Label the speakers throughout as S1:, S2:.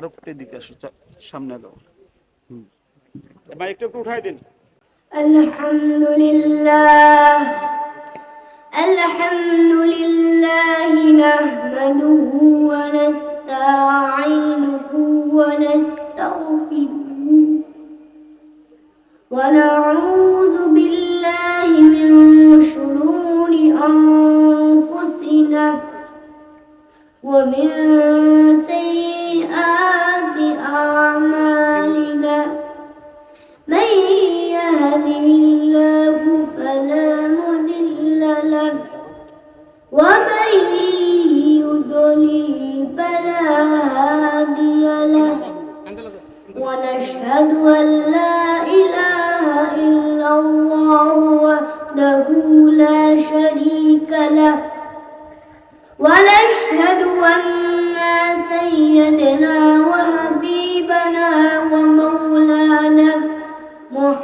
S1: আরো একটু দিকে আসো সামনে দাও। এবার একটু একটু উঠাই দিন।
S2: الحمد لله الحمد لله نحمده ونستعينه ونستغفره ونعوذ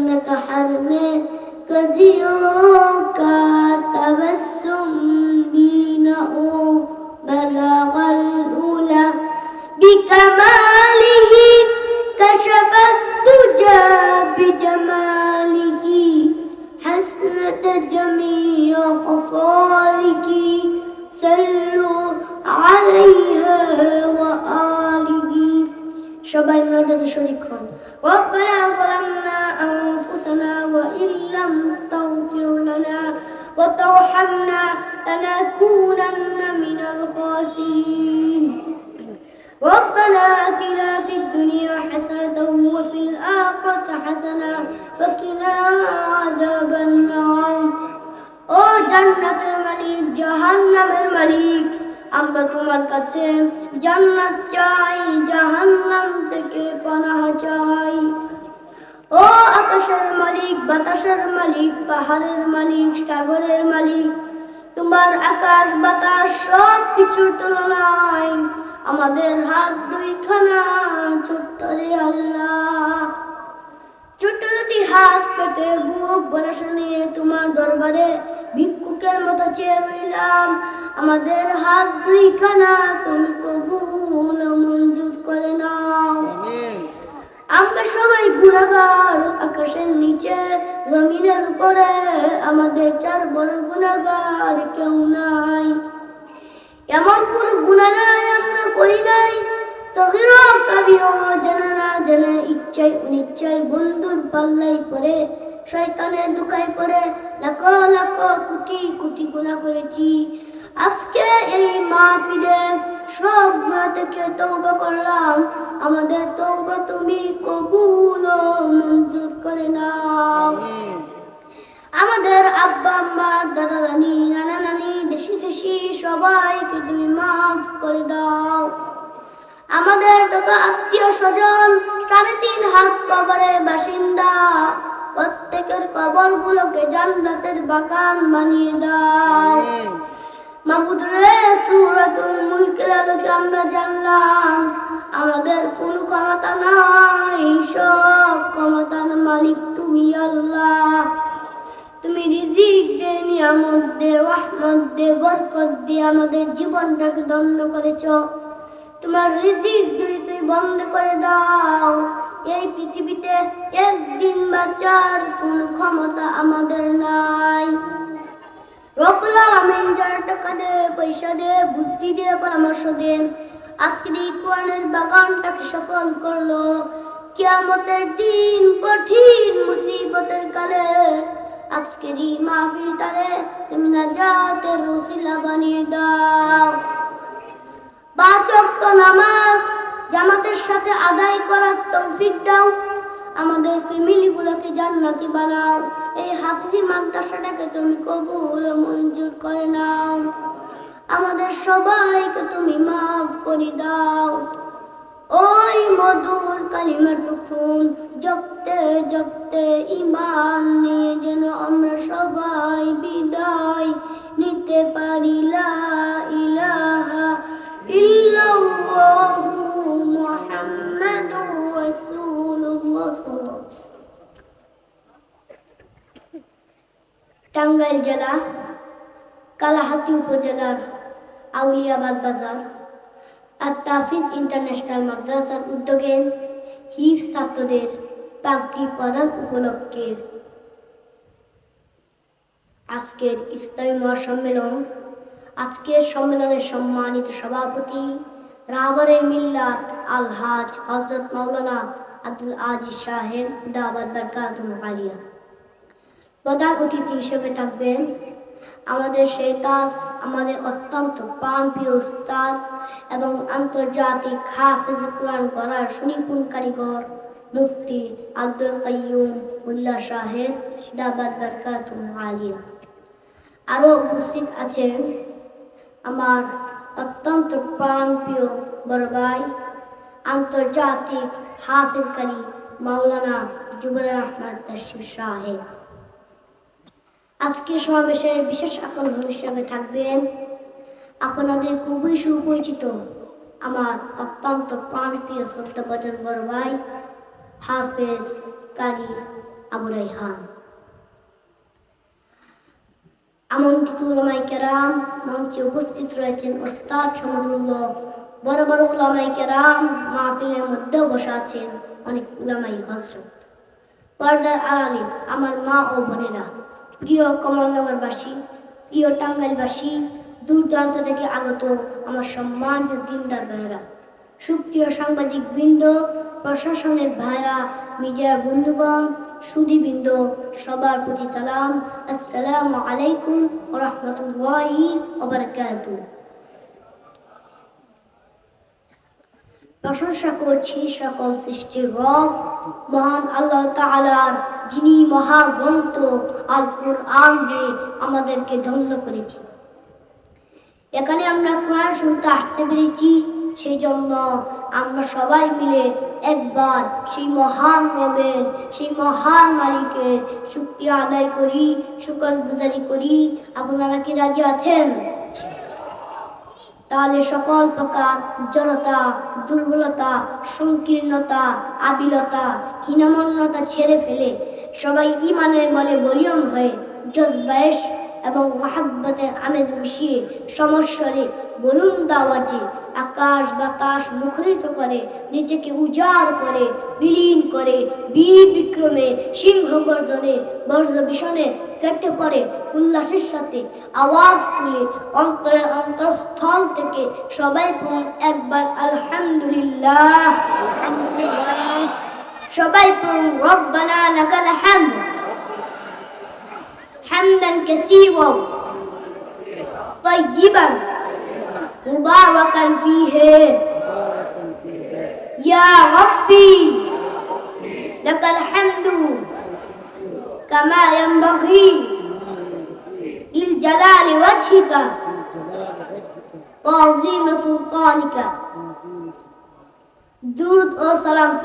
S2: إنك حرمي كذيوك تبسم بين بلغ الأولى بكماله كشف الدجى بجماله حسنة جميع خصالك صلوا عليها وآله شبابنا جد شريكا ربنا ظلمنا أنفسنا وإن لم تغفر لنا وترحمنا لنكونن من الخاسرين. ربنا آتنا في الدنيا حسنة وفي الآخرة حسنة وقنا عذاب النار. أو جنة الملك جهنم الملك আমরা تمر جنة জান্নাত جهنم জাহান্নাম থেকে পানাহ ও আকাশের মালিক, বাতাসের মালিক, পাহাড়ের মালিক, সাগরের মালিক, তোমার আকাশ, বাতাস সব কিছুর তুলনায় আমাদের হাত দুইখানা ছোট্ট রে আল্লাহ। ছোট্ট দুটি হাত পেতে, বুক বরস নিয়ে তোমার দরবারে ভিক্ষুকের মতো চেয়ে রইলাম, আমাদের হাত দুইখানা তুমি কবুল মঞ্জুর করে নাও। গুণাগার আকাশের নিচে, জমিনের উপরে, আমাদের চার বড় গুণাগার কেউ নাই। এমন কোন গুণা নাই, আমরা করি নাই। সগির কাবির জানা না, জানা ইচ্ছাই অনিচ্ছাই, বন্ধুর পাল্লাই পরে শয়তানের দুকাই পরে লাখ লাখ কোটি কোটি গুণা করেছি। আজকে এই মাহফিলে সব গুণা থেকে তৌবা করলাম। আমাদের তৌবা তুমি কবুল মঞ্জুর করে নাও। আমাদের আব্বা, আম্মা, দাদা, দাদি, নানা, নানি, দেশি দেশি সবাইকে তুমি মাফ করে দাও। আমাদের যত আত্মীয় স্বজন, সাড়ে তিন হাত কবরের বাসিন্দা, প্রত্যেকের কবরগুলোকে জান্নাতের বাগান বানিয়ে দাও। মাহমুদ রে, সুরাতুল মুলকের আমরা জানলাম, আমাদের কোন ক্ষমতা নাই, সব ক্ষমতার মালিক তুমি আল্লাহ। তুমি রিজিক দে, নিয়ামত দে, রহমত দে, বরকত দে, আমাদের জীবনটাকে দণ্ড করেছ। তোমার রিজিক যদি তুই বন্ধ করে দাও, এই পৃথিবীতে একদিন বাঁচার কোন ক্ষমতা আমাদের নাই। রব্বুল আলামিন যারা টাকা দে পয়সা দে বুদ্ধি দে পরামর্শ দেন আজকের এই কোরআনের বাগানটাকে সফল করল কিয়ামতের দিন, কঠিন মুসিবতের কালে। আজকের এই মাহফিলটারে তুমি নাজাতের রসিলা বানিয়ে দাও। পাঁচ ওয়াক্ত নামাজ, জামাতের সাথে আদায় করার তৌফিক দাও। আমাদের ফ্যামিলি জান্নাতি বানাও? এই হাফিজি মাদ্রাসাটাকে তুমি কবুল ও মঞ্জুর করে নাও। আমাদের সবাইকে তুমি মাফ করে দাও। ওই মধুর কালিমার টুকুন জপতে জপতে ইমান নিয়ে যেন আমরা সবাই বিদায় নিতে পারি টাঙ্গাইল জেলা, কালাহাতি উপজেলার আউলিয়াবাদ বাজার আর তাফিজ ইন্টারন্যাশনাল মাদ্রাসার উদ্যোগে হিফ ছাত্রদের পাগড়ি প্রদান উপলক্ষে আজকের ইসলামী মহাসম্মেলন। আজকের সম্মেলনের সম্মানিত সভাপতি রাহবারের মিল্লাত আলহাজ হজরত মাওলানা আব্দুল আজিজ সাহেব দাবাদ বরকাতুম আলিয়া প্রধান অতিথি হিসেবে থাকবেন। আমাদের সেই তাজ আমাদের অত্যন্ত প্রাণপ্রিয় উস্তাদ এবং আন্তর্জাতিক হাফিজ কোরআন করার সুনিপুণ কারিগর মুফতি আব্দুল কাইয়ুম উল্লাহ সাহেব দাবাদ বরকাতুম আলিয়া। আরও উপস্থিত আছেন আমার অত্যন্ত প্রাণপ্রিয় বড় ভাই, আন্তর্জাতিক হাফিজকারী মাওলানা জুবর আহমদ তশিফ সাহেব। আজকে সমাবেশের বিশেষ আকর্ষণ হিসাবে থাকবেন। আপনাদের খুবই সুপরিচিত আমার অত্যন্ত প্রাণপ্রিয় শ্রদ্ধাভজন বড় ভাই, হাফেজ কারি আবু রাইহান আমন্ত্রিত উলামাই কেরাম, মঞ্চে উপস্থিত রয়েছেন ওস্তাদ সমদুল্লাহ। বড় বড় উলামাই কেরাম মাহফিলের মধ্যেও বসে আছেন অনেক উলামাই হজরত পর্দার আড়ালে আমার মা ও বোনেরা প্রিয় কমলনগরবাসী, প্রিয় টাঙ্গাইলবাসী দূর দূরান্ত থেকে আগত আমার সম্মান দিনদার ভাইরা সুপ্রিয় সাংবাদিক বৃন্দ প্রশাসনের ভাইরা মিডিয়ার বন্ধুগণ সুদীবৃন্দ সবার প্রতি সালাম। আসসালামু আলাইকুম রহমতুল্লাহি ওবরাকাতুহ প্রশংসা করছি সকল সৃষ্টির রব, মহান আল্লাহ তাআলার যিনি মহাগ্রন্থ আল কুরআনকে আমাদেরকে ধন্য করেছেন এখানে আমরা কোরআন শুনতে আসতে পেরেছি সেই জন্য আমরা সবাই মিলে একবার সেই মহান রবের, সেই মহান মালিকের শুক্রিয়া আদায় করি, শুকর গুজারি করি। আপনারা কি রাজি আছেন? তাহলে সকল প্রকার জড়তা, দুর্বলতা, সংকীর্ণতা, আবিলতা, হীনমন্যতা ছেড়ে ফেলে সবাই ইমানের বলে বলিয়ন হয়ে জজবায়েশ এবং মাহাব্বতের আমেজ মিশিয়ে সমস্বরে বলুন দাওয়াজে আকাশ বাতাস মুখরিত করে নিজেকে উজাড় করে বিলীন করে বীর বিক্রমে সিংহ গর্জনে বজ্র ভীষণে ফেটে পড়ে উল্লাসের সাথে আওয়াজ তুলে অন্তরের অন্তরস্থল থেকে সবাই পড়ুন একবার আলহামদুলিল্লাহ সবাই পড়ুন রব্বানা লাকাল হামদ حمدا كثيرا طيبا مباركا فيه. يا ربي لك الحمد كما ينبغي للجلال وجهك وعظيم سلطانك. درود وسلام